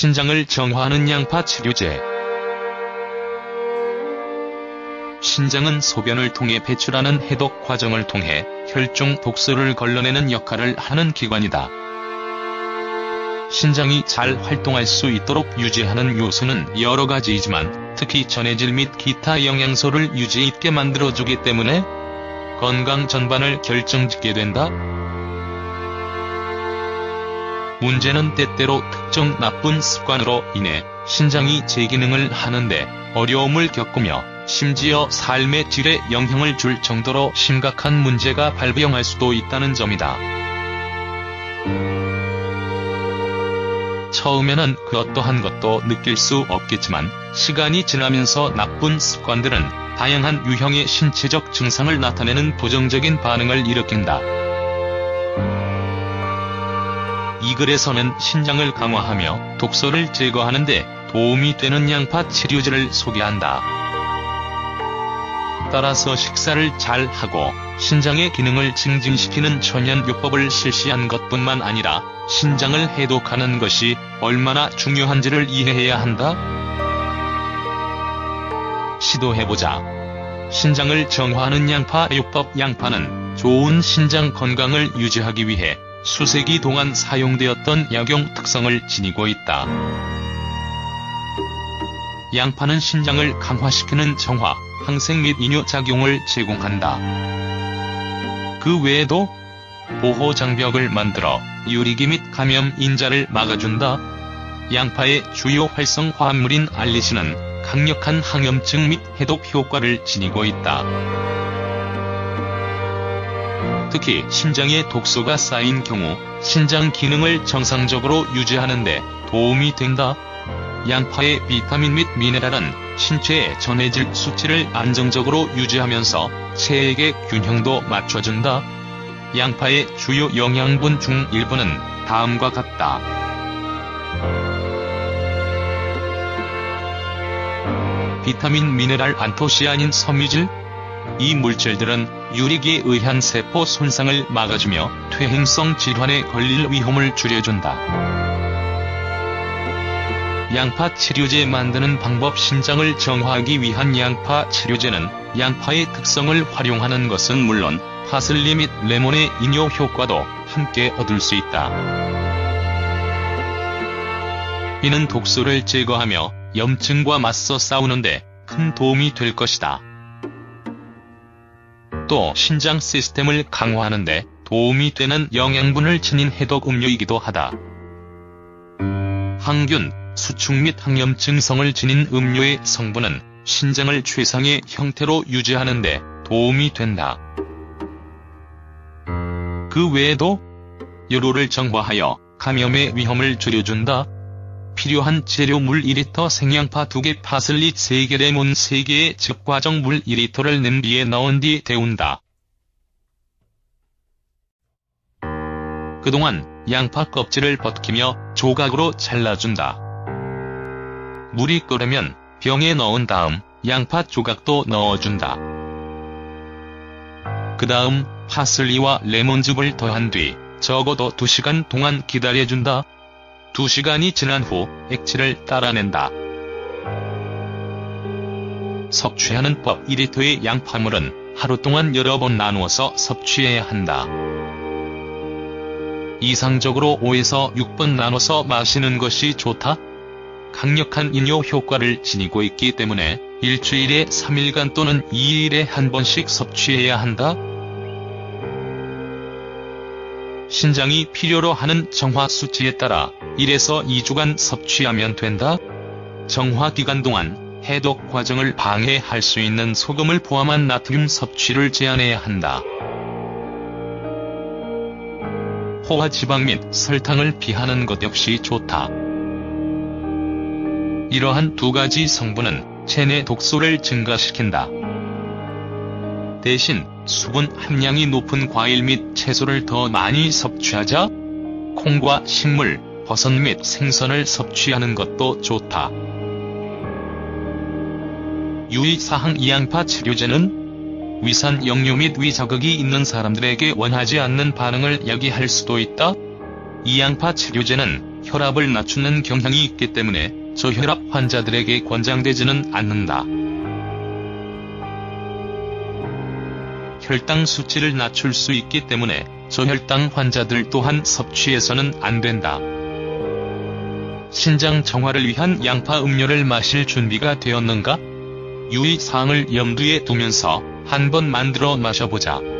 신장을 정화하는 양파 치료제. 신장은 소변을 통해 배출하는 해독 과정을 통해 혈중 독소를 걸러내는 역할을 하는 기관이다. 신장이 잘 활동할 수 있도록 유지하는 요소는 여러 가지이지만 특히 전해질 및 기타 영양소를 유지 있게 만들어주기 때문에 건강 전반을 결정짓게 된다. 문제는 때때로 특정 나쁜 습관으로 인해 신장이 제 기능을 하는데 어려움을 겪으며 심지어 삶의 질에 영향을 줄 정도로 심각한 문제가 발병할 수도 있다는 점이다. 처음에는 그 어떠한 것도 느낄 수 없겠지만 시간이 지나면서 나쁜 습관들은 다양한 유형의 신체적 증상을 나타내는 부정적인 반응을 일으킨다. 이 글에서는 신장을 강화하며 독소를 제거하는 데 도움이 되는 양파 치료제를 소개한다. 따라서 식사를 잘 하고 신장의 기능을 증진시키는 천연요법을 실시한 것뿐만 아니라 신장을 해독하는 것이 얼마나 중요한지를 이해해야 한다. 시도해보자. 신장을 정화하는 양파 요법 양파는 좋은 신장 건강을 유지하기 위해 수세기 동안 사용되었던 약용 특성을 지니고 있다. 양파는 신장을 강화시키는 정화, 항생 및 이뇨 작용을 제공한다. 그 외에도 보호 장벽을 만들어 유리기 및 감염 인자를 막아준다. 양파의 주요 활성 화합물인 알리신은 강력한 항염증 및 해독 효과를 지니고 있다. 특히 신장에 독소가 쌓인 경우 신장 기능을 정상적으로 유지하는 데 도움이 된다. 양파의 비타민 및 미네랄은 신체의 전해질 수치를 안정적으로 유지하면서 체액의 균형도 맞춰준다. 양파의 주요 영양분 중 일부는 다음과 같다. 비타민 미네랄 안토시아닌 섬유질 이 물질들은 유리기에 의한 세포 손상을 막아주며 퇴행성 질환에 걸릴 위험을 줄여준다. 양파 치료제 만드는 방법 신장을 정화하기 위한 양파 치료제는 양파의 특성을 활용하는 것은 물론 파슬리 및 레몬의 이뇨 효과도 함께 얻을 수 있다. 이는 독소를 제거하며 염증과 맞서 싸우는데 큰 도움이 될 것이다. 또 신장 시스템을 강화하는 데 도움이 되는 영양분을 지닌 해독 음료이기도 하다. 항균, 수축 및 항염 증성을 지닌 음료의 성분은 신장을 최상의 형태로 유지하는 데 도움이 된다. 그 외에도 혈로를 정화하여 감염의 위험을 줄여준다. 필요한 재료 물 2리터 생양파 2개 파슬리 3개 레몬 3개의 즉과정 물 2리터를 냄비에 넣은 뒤 데운다. 그동안 양파 껍질을 벗기며 조각으로 잘라준다. 물이 끓으면 병에 넣은 다음 양파 조각도 넣어준다. 그 다음 파슬리와 레몬즙을 더한 뒤 적어도 2시간 동안 기다려준다. 2시간이 지난 후 액체를 따라낸다. 섭취하는 법 2리터의 양파물은 하루 동안 여러 번 나누어서 섭취해야 한다. 이상적으로 5에서 6번 나눠서 마시는 것이 좋다. 강력한 이뇨 효과를 지니고 있기 때문에 일주일에 3일간 또는 2일에 한 번씩 섭취해야 한다. 신장이 필요로 하는 정화 수치에 따라 1에서 2주간 섭취하면 된다. 정화 기간 동안 해독 과정을 방해할 수 있는 소금을 포함한 나트륨 섭취를 제한해야 한다. 포화 지방 및 설탕을 피하는 것 역시 좋다. 이러한 두 가지 성분은 체내 독소를 증가시킨다. 대신 수분 함량이 높은 과일 및 채소를 더 많이 섭취하자 콩과 식물, 버섯 및 생선을 섭취하는 것도 좋다. 유의사항 이양파 치료제는 위산 역류 및 위자극이 있는 사람들에게 원하지 않는 반응을 야기할 수도 있다. 이양파 치료제는 혈압을 낮추는 경향이 있기 때문에 저혈압 환자들에게 권장되지는 않는다. 혈당 수치를 낮출 수 있기 때문에 저혈당 환자들 또한 섭취해서는 안 된다. 신장 정화를 위한 양파 음료를 마실 준비가 되었는가? 유의사항을 염두에 두면서 한번 만들어 마셔보자.